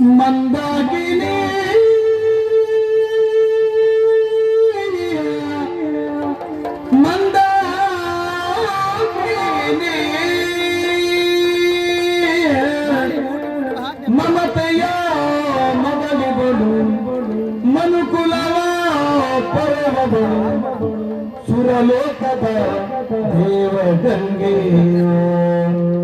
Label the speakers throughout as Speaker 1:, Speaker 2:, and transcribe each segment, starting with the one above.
Speaker 1: ಮಂದಾಕಿನಿ. ಮಂದಾಕಿನಿ. ಮಮತೆಯ ಮಗಳಿಗಳು ಮನುಕುಲವ ಪರವಗಳು ಸುರಲೋಕದ ದೇವಗಂಗೆಯೋ. ಸುರಲೋಕದ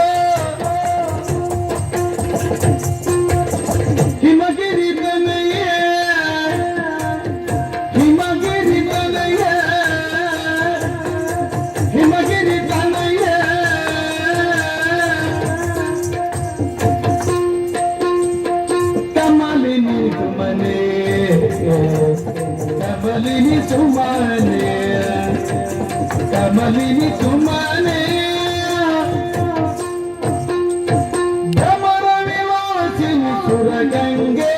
Speaker 1: కమలిని తుమానే కమలిని తుమానే భ్రమర వివాసిని సురగంగే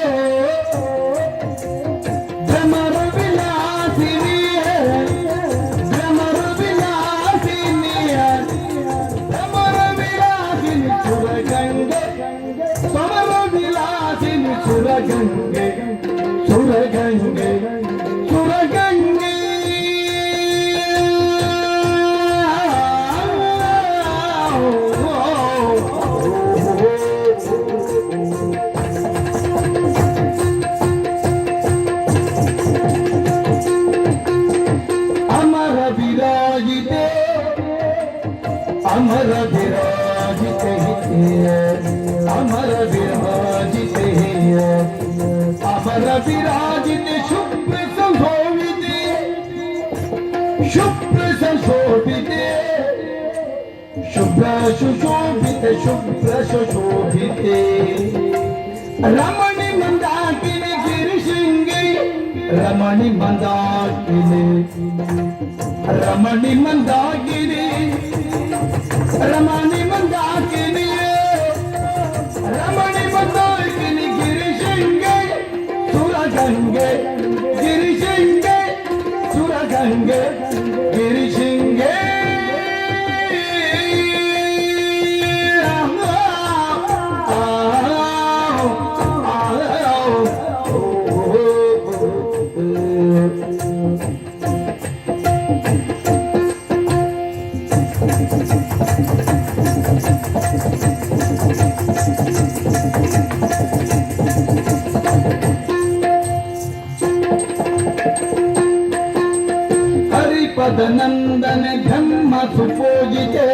Speaker 1: భ్రమర విలాసిని భ్రమర విలాసిని భ్రమర విలాసిని సురగంగే భ్రమర విలాసిని సురగంగే. अमर विराजित ही, अमर विराजित ही। अमर विराजित शुभ्र संशोभित शुभ्र संशोभित शुभ्र सुशोभित शुभ्र सुशोभित रमणी मंदाकिनी गिरिशिंगी रमणी मंदाकिनी रमणी मंदाकिनी ರಮಣಿ ಮಂದಾಕಿನಿ ರಮಣಿ ಮಂದಾಕಿನಿ ಗಿರಿಶೃಂಗೆ ಸುರಗಂಗೆ ಗಿರಿಶೃಂಗೆ ಸುರಗಂಗೆ ಗಿರಿಶೃಂಗೆ. ಹರಿಪದ ನಂದನ ಧಮ್ಮ ಸುಪೂಜಿತೆ.